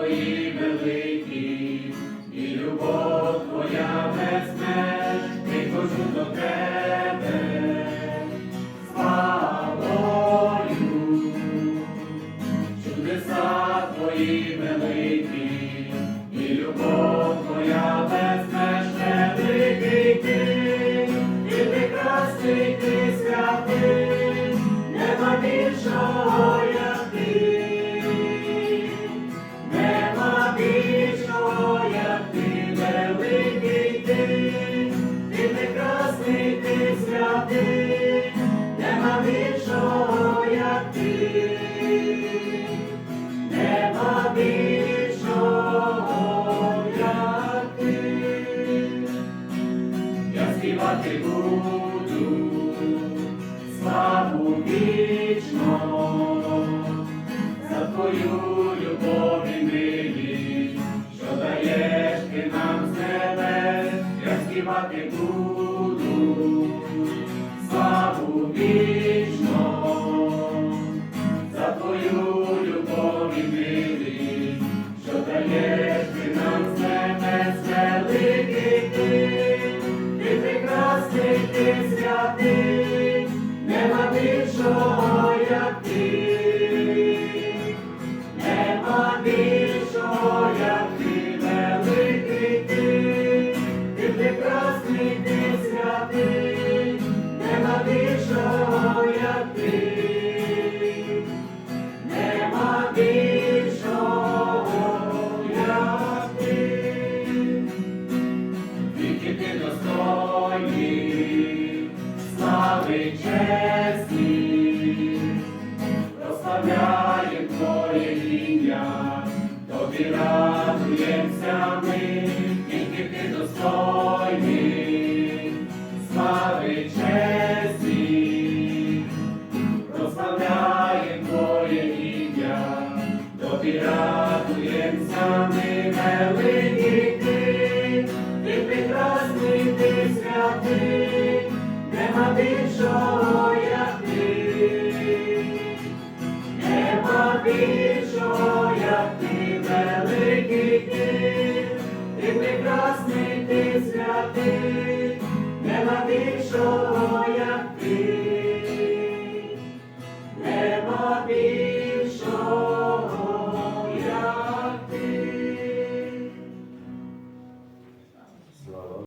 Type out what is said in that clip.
твої великі, і любов твоя безмеж, приходжу до тебе хвалою. Чудеса твої великі, ти нема більшого, як ти. Нема більшого, як. Я співати буду славу вічно, за твою любов що даєш ти нам з небес, я співати буду ти прекрасний, ти святий, прославляєм Твоє ім'я, тобі радуємося ми, радуємося ми, великий ти, ти прекрасний, ти святий, нема більшого, як ти, нема більшого, як ти, великий ти, ти прекрасний, ти святий, нема більшого,